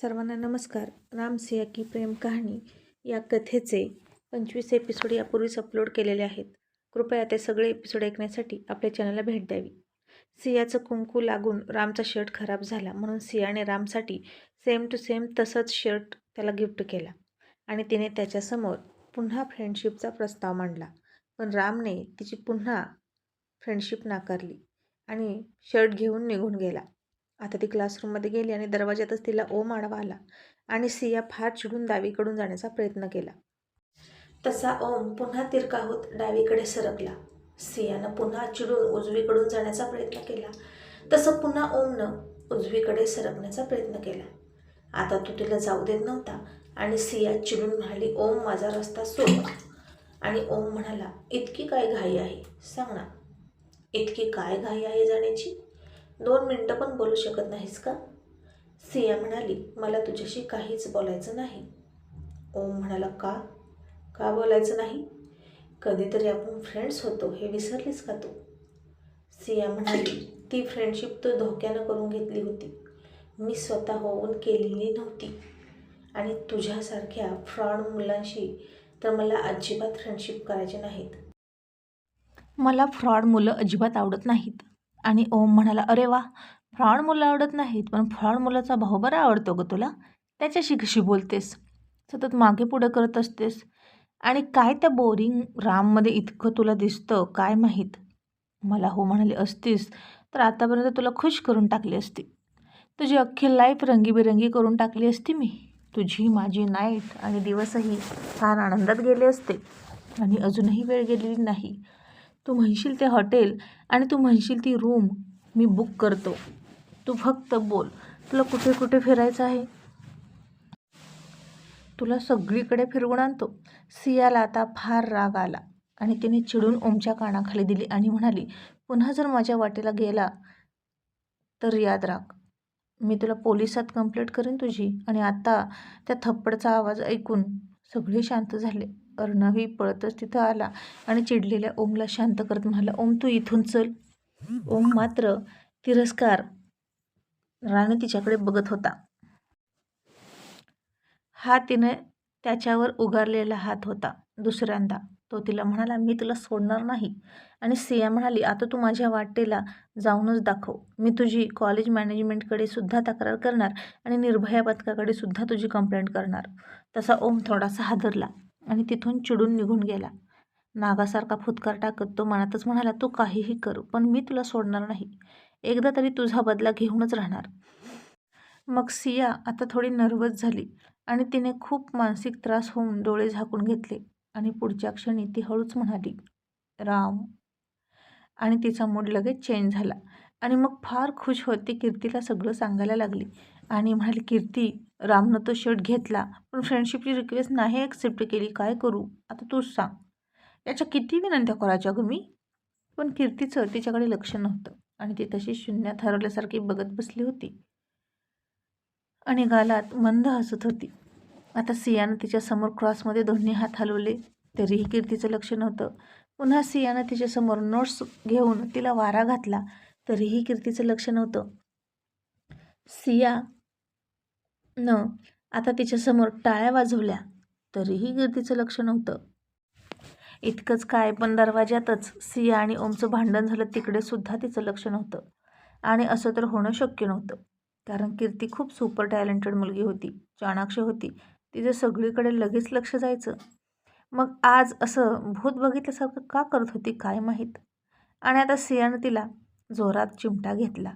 सर्वांना नमस्कार. राम सिया की प्रेम कहाणी या कथेचे पंचवीस एपिसोड यापूर्वीच अपलोड केलेले आहेत. कृपया ते सगळे एपिसोड ऐकण्यासाठी आपल्या चॅनलला भेट द्यावी. सियाचं कुंकू लागून रामचा शर्ट खराब झाला म्हणून सियाने रामसाठी सेम टू सेम तसंच शर्ट त्याला गिफ्ट केला. आणि तिने त्याच्यासमोर पुन्हा फ्रेंडशिपचा प्रस्ताव मांडला. पण रामने तिची पुन्हा फ्रेंडशिप नाकारली आणि शर्ट घेऊन निघून गेला. आता ती क्लासरूममध्ये गेली आणि दरवाज्यातच तिला ओम आडवा आला आणि सिया फार चिडून डावीकडून जाण्याचा प्रयत्न केला. तसा ओम पुन्हा तिरका होत डावीकडे सरकला. सियानं पुन्हा चिडून उजवीकडून जाण्याचा प्रयत्न केला. तसं पुन्हा ओमनं उजवीकडे सरकण्याचा प्रयत्न केला. आता तो तिला जाऊ देत नव्हता आणि सिया चिडून म्हणाली ओम माझा रस्ता सोड. आणि ओम म्हणाला इतकी काय घाई आहे? सांग ना. इतकी काय घाई आहे जाण्याची? दोन मिनटं पण बोलू शकत नाहीस का? सिया म्हणाली मला तुझ्याशी काहीच बोलायचं नाही. ओम म्हणाला का? का बोलायचं नाही? कधीतरी आपण फ्रेंड्स होतो हे विसरलीस का तू? सिया म्हणाली ती फ्रेंडशिप तू धोक्यानं करून घेतली होती. मी स्वतः होऊन केलेली नव्हती. आणि तुझ्यासारख्या फ्रॉड मुलांशी तर मला अजिबात फ्रेंडशिप करायचे नाहीत. मला फ्रॉड मुलं अजिबात आवडत नाहीत. आणि ओम म्हणाला अरे वा फ्रॉड मुलं आवडत नाहीत पण फ्रॉड मुलाचा भाऊ बरा आवडतो ग तुला. त्याच्याशी कशी बोलतेस? सतत मागे पुढं करत असतेस. आणि काय त्या बोरिंग राममध्ये इतकं तुला दिसतं काय माहीत? मला हो म्हणाली असतीस तर आतापर्यंत तुला खुश करून टाकली असती. तुझी अख्खी लाईफ रंगीबेरंगी करून टाकली असती मी. तुझी माझी नाईट आणि दिवसही फार आनंदात गेले असते. आणि अजूनही वेळ गेलेली नाही. तू म्हणशील ते हॉटेल आणि तू म्हणशील ती रूम मी बुक करतो. तू फक्त बोल तुला कुठे कुठे फिरायचं आहे? तुला सगळीकडे फिरवून आणतो. सियाला आता फार राग आला आणि तिने चिडून ओमच्या कानाखाली दिली आणि म्हणाली पुन्हा जर माझ्या वाटेला गेला तर याद राख. मी तुला पोलिसात कंप्लेंट करेन तुझी आणि आता त्या थप्पडचा आवाज ऐकून सगळे शांत झाले. अर्णवी पळतच तिथं आला आणि चिडलेल्या ओमला शांत करत म्हणाला ओम तू इथून चल. ओम मात्र तिरस्कार राणे तिच्याकडे बघत होता. हा तिने त्याच्यावर उगारलेला हात होता दुसऱ्यांदा. तो तिला म्हणाला मी तुला सोडणार नाही. आणि सिया म्हणाली आता तू माझ्या वाटेला जाऊनच दाखव. मी तुझी कॉलेज मॅनेजमेंटकडे सुद्धा तक्रार करणार आणि निर्भया पथकाकडे सुद्धा तुझी कंप्लेंट करणार. तसा ओम थोडासा हादरला. आणि तिथून चिडून निघून गेला. नागासारखा फुतकार टाकत तो मनातच म्हणाला तू काहीही कर पण मी तुला सोडणार नाही. एकदा तरी तुझा बदला घेऊनच राहणार. मग सिया आता थोडी नर्वस झाली आणि तिने खूप मानसिक त्रास होऊन डोळे झाकून घेतले आणि पुढच्या क्षणी ती हळूच म्हणाली राम. आणि तिचा मूड लगेच चेंज झाला आणि मग फार खुश होत ती कीर्तीला सगळं सांगायला लागली आणि म्हणाली कीर्ती रामनं तो शर्ट घेतला पण फ्रेंडशिपची रिक्वेस्ट नाही ॲक्सेप्ट केली. काय करू? आता तूच सांग. याच्या किती विनंत्या करायच्या ग मी? पण कीर्तीचं तिच्याकडे लक्ष नव्हतं आणि ती तशी शून्यात हरवल्यासारखी बघत बसली होती. आणि गालात मंद हसत होती. आता सियानं तिच्यासमोर क्रॉसमध्ये दोन्ही हात हलवले तरीही कीर्तीचं लक्ष नव्हतं. पुन्हा सियानं तिच्यासमोर नोट्स घेऊन तिला वारा घातला तरीही कीर्तीचं लक्ष नव्हतं. सिया न. आता तिच्यासमोर टाळ्या वाजवल्या. तरीही गर्दीचं लक्ष नव्हतं. इतकंच काय पण दरवाज्यातच सिया आणि ओमचं भांडण झालं तिकडे सुद्धा तिचं लक्ष नव्हतं. आणि असं तर होणं शक्य नव्हतं. कारण कीर्ती खूप सुपर टॅलेंटेड मुलगी होती चाणाक्ष होती. तिचं सगळीकडे लगेच लक्ष जायचं. मग आज असं भूत बघितल्यासारखं का करत होती काय माहीत? आणि आता सियानं तिला जोरात चिमटा घेतला.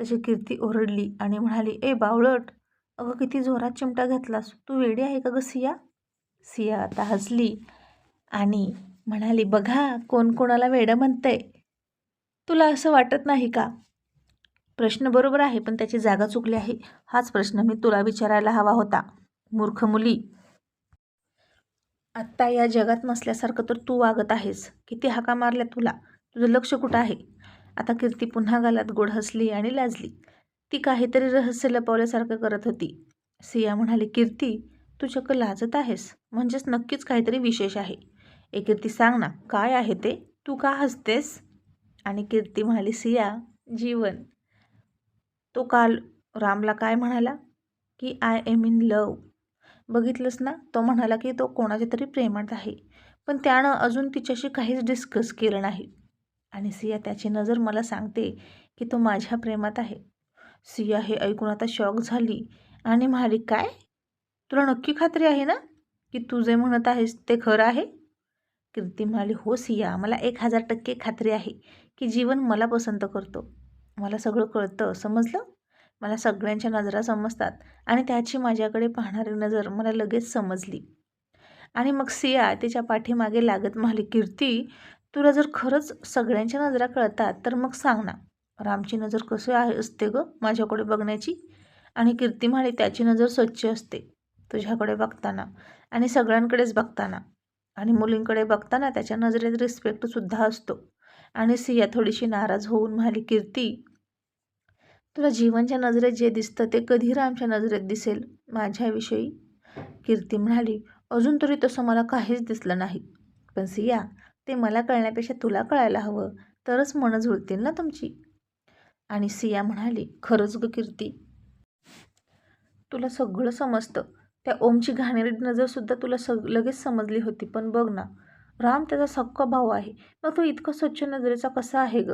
तशी कीर्ती ओरडली आणि म्हणाली ए बावळट! अगं किती जोरात चिमटा घेतलास. तू वेडी आहे का गं सिया? सिया आता हसली आणि म्हणाली बघा कोण कोणाला वेडं म्हणतंय. तुला असं वाटत नाही का? प्रश्न बरोबर आहे पण त्याची जागा चुकली आहे. हाच प्रश्न मी तुला विचारायला हवा होता मूर्ख मुली. आत्ता या जगात नसल्यासारखं तर तू वागत आहेस. किती हाका मारल्या तुला? तुझं लक्ष कुठं आहे? आता कीर्ती पुन्हा गालात गोड हसली आणि लाजली. ती काहीतरी रहस्य लपवल्यासारखं करत होती. सिया म्हणाली कीर्ती तू चक्क लाजत आहेस. म्हणजेच नक्कीच काहीतरी विशेष आहे. ए कीर्ती सांग ना काय आहे ते? तू का हसतेस? आणि कीर्ती म्हणाली सिया जीवन. तो काल रामला काय म्हणाला? की आय एम इन लव बघितलंस ना तो म्हणाला की तो कोणाच्या तरी प्रेमात आहे. पण त्यानं अजून तिच्याशी काहीच डिस्कस केलं नाही. आणि सिया त्याची नजर मला सांगते की तो माझ्या प्रेमात आहे. सिया हे ऐकून आता शॉक झाली. आणि म्हणाली काय? तुला नक्की खात्री आहे ना? की तू जे म्हणत आहेस ते खरं आहे? कीर्ती म्हणाली हो सिया मला एक हजार टक्के खात्री आहे की जीवन मला पसंत करतो. मला सगळं कळतं समजलं? मला सगळ्यांच्या नजरा समजतात आणि त्याची माझ्याकडे पाहणारी नजर मला लगेच समजली. आणि मग सिया तिच्या पाठीमागे लागत म्हणाली कीर्ती तुला जर खरंच सगळ्यांच्या नजरा कळतात तर मग सांग ना रामची नजर कसं आहे असते गं माझ्याकडे बघण्याची? आणि कीर्ती म्हणाली त्याची नजर स्वच्छ असते तुझ्याकडे बघताना आणि सगळ्यांकडेच बघताना. आणि मुलींकडे बघताना त्याच्या नजरेत रिस्पेक्टसुद्धा असतो. आणि सिया थोडीशी नाराज होऊन म्हणाली कीर्ती तुला जीवनच्या नजरेत जे दिसतं ते कधी रामच्या नजरेत दिसेल माझ्याविषयी? कीर्ती म्हणाली अजून तरी तसं मला काहीच दिसलं नाही. पण सिया ते मला कळण्यापेक्षा तुला कळायला हवं. तरच मनं जुळतील ना तुमची? आणि सिया म्हणाली खरंच ग कीर्ती. तुला सगळं समजतं. त्या ओमची घाणेरडी नजरसुद्धा तुला सग लगेच समजली होती. पण बघ ना राम त्याचा सक्का भाऊ आहे. मग तो इतका स्वच्छ नजरेचा कसा आहे ग?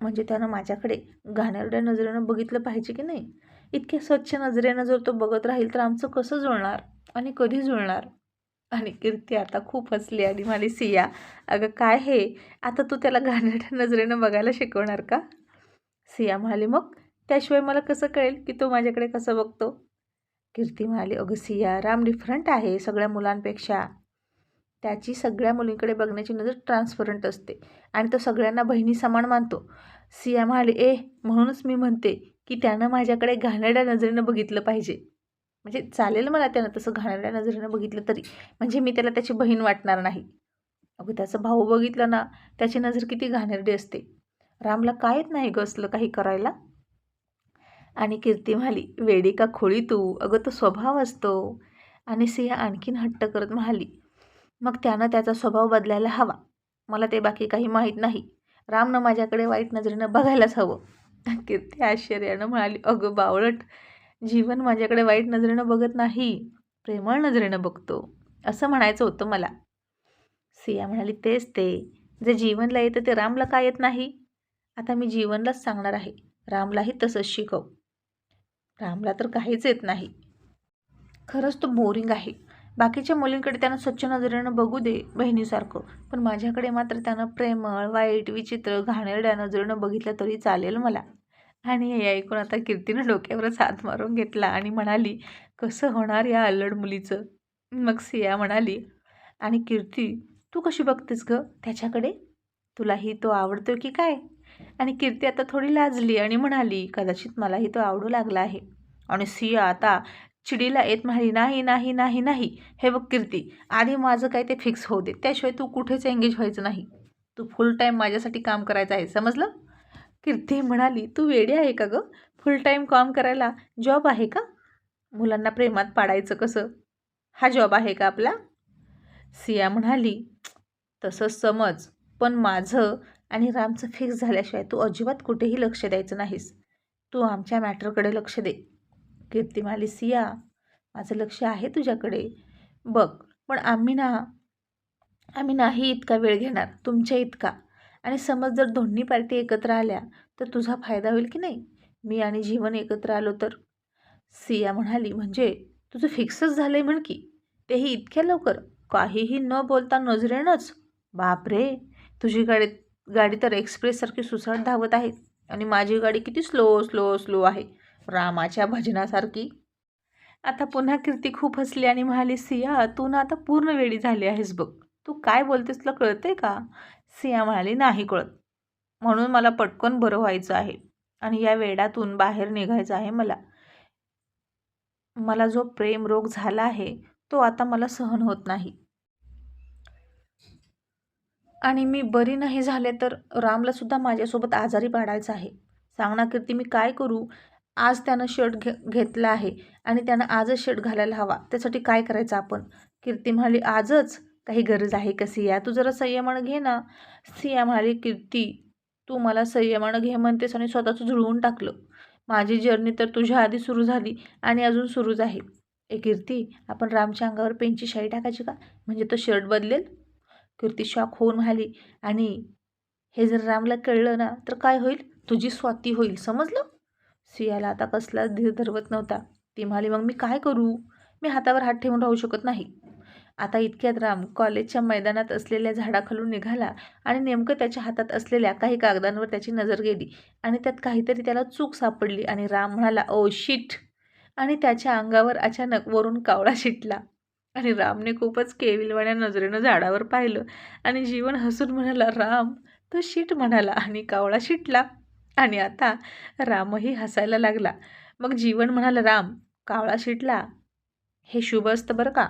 म्हणजे त्यानं माझ्याकडे घाणेरड्या नजरेनं बघितलं पाहिजे की नाही? इतक्या स्वच्छ नजरेनं जर तो बघत राहील तर आमचं कसं जुळणार? आणि कधी जुळणार? आणि कीर्ती आता खूप हसली आणि म्हणाली सिया अगं काय हे? आता तू त्याला घाणेरड्या नजरेनं बघायला शिकवणार का? सिया म्हणाली मग त्याशिवाय मला कसं कळेल की तो माझ्याकडे कसं बघतो? कीर्ती म्हणाली अगं सिया राम डिफरंट आहे सगळ्या मुलांपेक्षा. त्याची सगळ्या मुलींकडे बघण्याची नजर ट्रान्सपरंट असते आणि तो सगळ्यांना बहिणी समान मानतो. सिया म्हणाली ए म्हणूनच मी म्हणते की त्यानं माझ्याकडे घाणेरड्या नजरेनं बघितलं पाहिजे. म्हणजे चालेल मला त्यानं तसं घाणेरड्या नजरेनं बघितलं तरी म्हणजे मी त्याला त्याची बहीण वाटणार नाही. अगं त्याचा भाऊ बघितलं ना त्याची नजर किती घाणेरडी असते. रामला कायच नाही गसलं काही करायला. आणि कीर्ती म्हणाली वेडी का खोळी तू? अगं तो स्वभाव असतो. आणि सिया आणखीन हट्ट करत म्हणाली मग त्यानं त्याचा स्वभाव बदलायला हवा. मला ते बाकी काही माहीत नाही. रामनं माझ्याकडे वाईट नजरेनं बघायलाच हवं. कीर्ती आश्चर्यानं म्हणाली अगं बावळट जीवन माझ्याकडे वाईट नजरेनं बघत नाही प्रेमळ नजरेनं बघतो. असं म्हणायचं होतं मला. सिया म्हणाली तेच ते. जे जीवनला येतं ते रामला काय येत नाही? आता मी जीवनलाच सांगणार आहे. रामलाही तसंच शिकव. रामला तर काहीच येत नाही. खरंच तो बोरिंग आहे. बाकीच्या मुलींकडे त्यानं स्वच्छ नजरेनं बघू दे बहिणीसारखं. पण माझ्याकडे मात्र त्यानं प्रेमळ वाईट विचित्र घाणेरड्या नजरेनं बघितलं तरी चालेल मला. आणि हे ऐकून आता कीर्तीनं डोक्यावरच हात मारून घेतला आणि म्हणाली कसं होणार या अल्लड मुलीचं? मग सिया म्हणाली आणि कीर्ती तू कशी बघतेस ग? त्याच्याकडे? तुलाही तो आवडतो की काय? आणि कीर्ती आता थोडी लाजली आणि म्हणाली कदाचित मलाही तो आवडू लागला आहे. आणि सिया आता चिडीला येत म्हणाली नाही नाही नाही नाही. हे बघ कीर्ती आधी माझं काय ते फिक्स होऊ दे. त्याशिवाय तू कुठेच एंगेज व्हायचं नाही. तू फुल टाईम माझ्यासाठी काम करायचं आहे समजलं? कीर्ती म्हणाली तू वेडी आहे का गं? फुल टाईम काम करायला जॉब आहे का? मुलांना प्रेमात पाडायचं कसं? हा जॉब आहे का आपला? सिया म्हणाली तसं समज पण माझं आणि रामचं फिक्स झाल्याशिवाय तू अजिबात कुठेही लक्ष द्यायचं नाहीस. तू आमच्या मॅटरकडे लक्ष दे. कीर्तिमाली सिया माझं लक्ष आहे तुझ्याकडे. बघ पण आम्ही ना आम्ही नाही इतका वेळ घेणार तुमच्या इतका. आणि समज जर दोन्ही पार्टी एकत्र आल्या तर तुझा फायदा होईल की नाही? मी आणि जीवन एकत्र आलो तर? सिया म्हणाली म्हणजे तुझं फिक्सच झालं आहे म्हण की. तेही इतक्या लवकर? काहीही न बोलता नजरेनंच? बापरे! तुझी गाडी तर एक्सप्रेससारखी सुसाट धावत आहे आणि माझी गाडी किती स्लो स्लो स्लो आहे. रामाच्या भजनासारखी. आता पुन्हा कीर्ती खूप हसली आणि म्हणाली सिया तू ना आता पूर्ण वेळी झाली आहेस बघ. तू काय बोलतेस तुला कळते का? सिया म्हणाली नाही कळत. म्हणून मला पटकन बरं व्हायचं आहे आणि या वेडातून बाहेर निघायचं आहे मला. मला जो प्रेम रोग झाला आहे तो आता मला सहन होत नाही. आणि मी बरी नाही झाले तर रामला सुद्धा माझ्यासोबत आजारी पाडायचं आहे. सांग ना कीर्ती मी काय करू? आज त्यानं शर्ट घे घेतला आहे आणि त्यानं आजच शर्ट घालायला हवा. त्यासाठी काय करायचं आपण? कीर्ती म्हणाली आजच? काही गरज आहे का सिया? तू जरा संयमानं घे ना. सिया म्हणाली कीर्ती तू मला संयमानं घे म्हणतेस आणि स्वतःचं जुळवून टाकलं. माझी जर्नी तर तुझ्या आधी सुरू झाली आणि अजून सुरूच आहे. ए कीर्ती आपण रामच्या अंगावर पेनची शाई टाकायची का? म्हणजे तो शर्ट बदलेल? कीर्ती शॉक होऊन म्हणाली आणि हे जर रामला कळलं ना तर काय होईल? तुझी स्वाती होईल. समजलं? सियाला आता कसलाच धीर धरवत नव्हता. ती म्हणाली मग मी काय करू? मी हातावर हात ठेवून राहू शकत नाही. आता इतक्यात राम कॉलेजच्या मैदानात असलेल्या झाडाखालून निघाला आणि नेमकं त्याच्या हातात असलेल्या काही कागदांवर त्याची नजर गेली. आणि त्यात काहीतरी त्याला चूक सापडली आणि राम म्हणाला ओ शिट. आणि त्याच्या अंगावर अचानक वरून कावळा शिटला. आणि रामने खूपच केविलवाण्या नजरेनं झाडावर पाहिलं आणि जीवन हसून म्हणाला राम तो शीट म्हणाला आणि कावळा शिटला आणि आता रामही हसायला लागला. मग जीवन म्हणाला राम कावळा शिटला. हे शुभ असतं बरं का?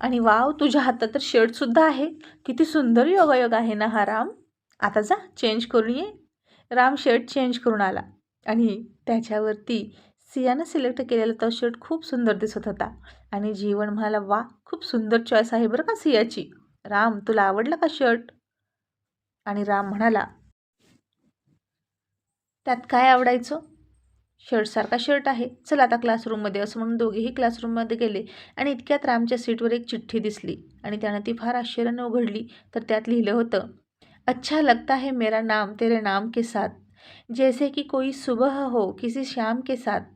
आणि वाव तुझ्या हातात तर शर्टसुद्धा आहे. किती सुंदर योगायोग आहे ना हा राम. आता जा चेंज करून ये. राम शर्ट चेंज करून आला आणि त्याच्यावरती सियानं सिलेक्ट केलेला तो शर्ट खूप सुंदर दिसत होता. आणि जीवन म्हणाला वा खूप सुंदर चॉईस आहे बरं का सियाची राम तुला आवडला का शर्ट आणि राम म्हणाला त्यात काय आवडायचं? शर्टसारखा शर्ट आहे. चल आता क्लासरूममध्ये असं म्हणून दोघेही क्लासरूममध्ये गेले आणि इतक्यात रामच्या सीटवर एक चिठ्ठी दिसली आणि त्यानं ती फार आश्चर्यानं उघडली. तर त्यात लिहिलं होतं अच्छा लगता है मेरा नाम तेरे नाम के साथ. जैसे कि कोई सुबह हो किसी शाम के साथ.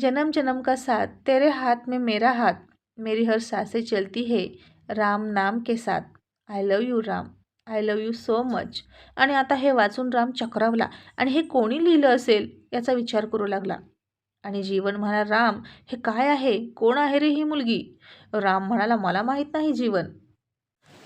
जन्म जन्म का साथ तेरे हाथ में मेरा हाथ मेरी हर सांसें चलती है राम नाम के साथ। I love you Ram. I love you so much आणि आता हे वाचून राम चक्रावला. आणि हे कोणी लिहिलं असेल? याचा विचार करू लागला. आणि जीवन म्हणा राम हे काय आहे? कोण आहे रे ही मुलगी? राम म्हणाला मला माहीत नाही जीवन.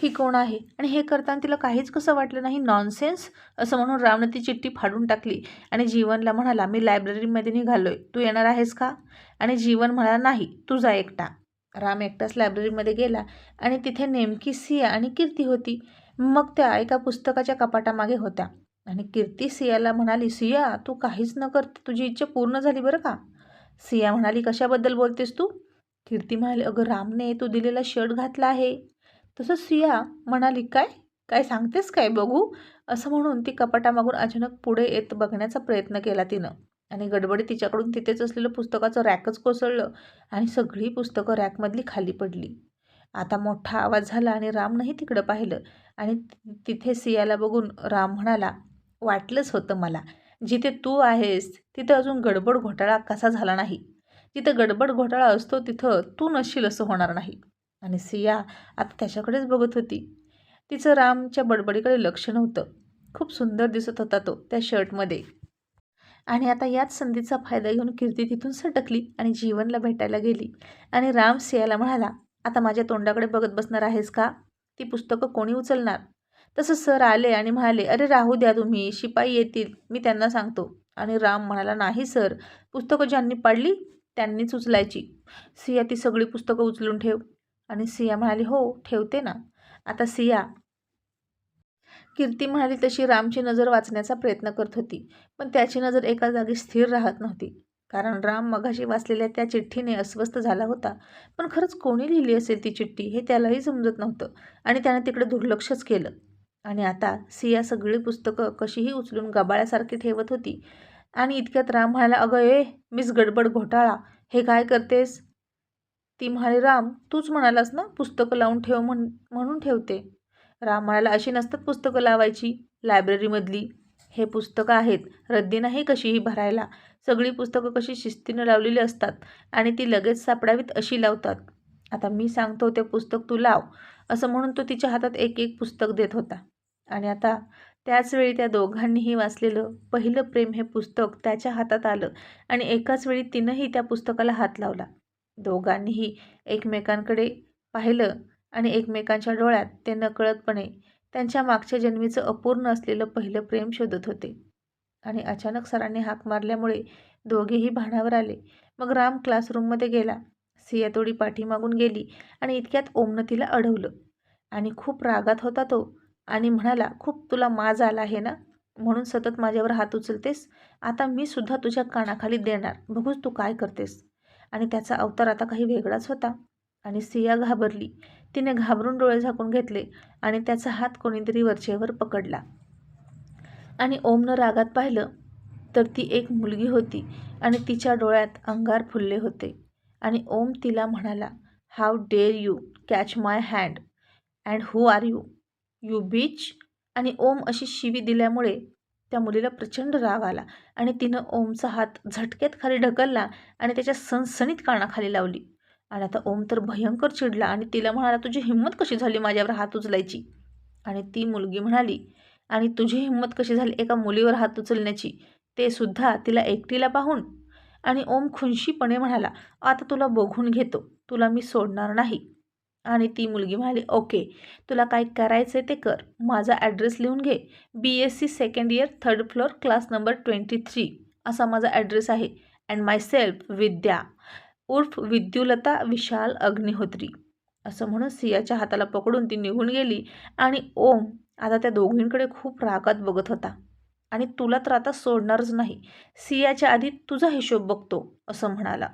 ही कोण आहे? आणि हे करताना तिला काहीच कसं वाटलं नाही नॉनसेन्स असं म्हणून रामने ती चिठ्ठी फाडून टाकली. आणि जीवनला म्हणाला मी लायब्ररीमध्ये निघालोय. तू येणार आहेस का? आणि जीवन म्हणाला नाही तू जा एकटा. राम एकटाच लायब्ररीमध्ये गेला आणि तिथे नेमकी सिया आणि कीर्ती होती. मग त्या एका पुस्तकाच्या कपाटामागे होत्या. आणि कीर्ती सियाला म्हणाली सिया तू काहीच न करते तुझी इच्छा पूर्ण झाली बरं का? सिया म्हणाली कशाबद्दल बोलतेस तू? कीर्ती म्हणाली अगं रामने तू दिलेला शर्ट घातला आहे. तसं सिया म्हणाली काय? काय सांगतेस काय बघू? असं म्हणून ती कपाटामागून अचानक पुढे येत बघण्याचा प्रयत्न केला तिनं. आणि गडबडी तिच्याकडून तिथेच असलेलं पुस्तकाचं रॅकच कोसळलं आणि सगळी पुस्तकं रॅकमधली खाली पडली. आता मोठा आवाज झाला आणि रामनंही तिकडं पाहिलं. आणि तिथे सियाला बघून राम म्हणाला वाटलंच होतं मला. जिथे तू आहेस तिथं अजून गडबड घोटाळा कसा झाला नाही? जिथं गडबड घोटाळा असतो तिथं तू नसशील असं होणार नाही. आणि सिया आता त्याच्याकडेच बघत होती. तिचं रामच्या बडबडीकडे लक्ष नव्हतं. खूप सुंदर दिसत होता तो त्या शर्टमध्ये. आणि आता याच संधीचा फायदा घेऊन कीर्ती तिथून सटकली आणि जीवनला भेटायला गेली. आणि राम सियाला म्हणाला आता माझ्या तोंडाकडे बघत बसणार आहेस का? ती पुस्तकं कोणी उचलणार? तसं सर आले आणि म्हणाले अरे राहू द्या तुम्ही शिपाई येतील मी त्यांना सांगतो. आणि राम म्हणाला नाही सर पुस्तकं ज्यांनी पाडली त्यांनीच उचलायची. सिया ती सगळी पुस्तकं उचलून ठेव. आणि सिया म्हणाली हो ठेवते ना. आता सिया. कीर्ती म्हणाली तशी रामची नजर वाचण्याचा प्रयत्न करत होती पण त्याची नजर एका जागी स्थिर राहत नव्हती कारण राम मघाशी वाचलेल्या त्या चिठ्ठीने अस्वस्थ झाला होता. पण खरंच कोणी लिहिली असेल ती चिठ्ठी हे त्यालाही समजत नव्हतं आणि त्याने तिकडे दुर्लक्षच केलं. आणि आता सिया सगळी पुस्तकं कशीही उचलून गबाळ्यासारखी ठेवत होती आणि इतक्यात राम म्हणाला अगं ए मिस गडबड घोटाळा हे काय करतेस? ती म्हणाली राम तूच म्हणालास ना पुस्तकं लावून ठेव म्हण म्हणून ठेवते. राम म्हणाला अशी नसतात पुस्तकं लावायची? लायब्ररीमधली? हे पुस्तकं आहेत. रद्दी नाही कशीही भरायला. सगळी पुस्तकं कशी शिस्तीनं लावलेली असतात आणि ती लगेच सापडावीत अशी लावतात. आता मी सांगतो ते पुस्तक तू लाव. असं म्हणून तो तिच्या हातात एक एक पुस्तक देत होता. आणि आता त्याचवेळी त्या दोघांनीही वाचलेलं पहिलं प्रेम हे पुस्तक त्याच्या हातात आलं आणि एकाच वेळी तिनंही त्या पुस्तकाला हात लावला. दोघांनीही एकमेकांकडे पाहिलं आणि एकमेकांच्या डोळ्यात ते नकळतपणे त्यांच्या मागच्या जन्मीचं अपूर्ण असलेलं पहिलं प्रेम शोधत होते. आणि अचानक सरांनी हाक मारल्यामुळे दोघेही भाणावर आले. मग राम क्लासरूममध्ये गेला. सिया तोडी पाठीमागून गेली आणि इतक्यात ओमनं तिला अडवलं. आणि खूप रागात होता तो आणि म्हणाला खूप तुला माज आला आहे ना? म्हणून सतत माझ्यावर हात उचलतेस? आता मी सुद्धा तुझ्या कानाखाली देणार. बघूच तू काय करतेस. आणि त्याचा अवतार आता काही वेगळाच होता. आणि सिया घाबरली. तिने घाबरून डोळे झाकून घेतले आणि त्याचा हात कोणीतरी वरचेवर पकडला. आणि ओमनं रागात पाहिलं तर ती एक मुलगी होती आणि तिच्या डोळ्यात अंगार फुलले होते. आणि ओम तिला म्हणाला how dare you catch my hand and who are you you bitch आणि ओम अशी शिवी दिल्यामुळे त्या मुलीला प्रचंड राग आला आणि तिनं ओमचा हात झटक्यात खाली ढकलला आणि त्याच्या सणसणीत कानाखाली लावली. आणि आता ओम तर भयंकर चिडला आणि तिला म्हणाला तुझी हिंमत कशी झाली माझ्यावर हात उचलायची? आणि ती मुलगी म्हणाली आणि तुझी हिंमत कशी झाली एका मुलीवर हात उचलण्याची? ते सुद्धा तिला एकटीला पाहून? आणि ओम खुनशीपणे म्हणाला आता तुला बघून घेतो. तुला मी सोडणार नाही. आणि ती मुलगी म्हणाली ओके तुला काय करायचं आहे ते कर. माझा ॲड्रेस लिहून घे. B S C second year third floor class number twenty three असा माझा ॲड्रेस आहे. And myself Vidya. उर्फ विद्युलता विशाल अग्निहोत्री. असं म्हणून सियाच्या हाताला पकडून ती निघून गेली आणि ओम आता त्या दोघींकडे खूप रागात बघत होता. आणि तुला तर आता सोडणारच नाही. सियाच्या आधी तुझा हिशोब बघतो असं म्हणाला.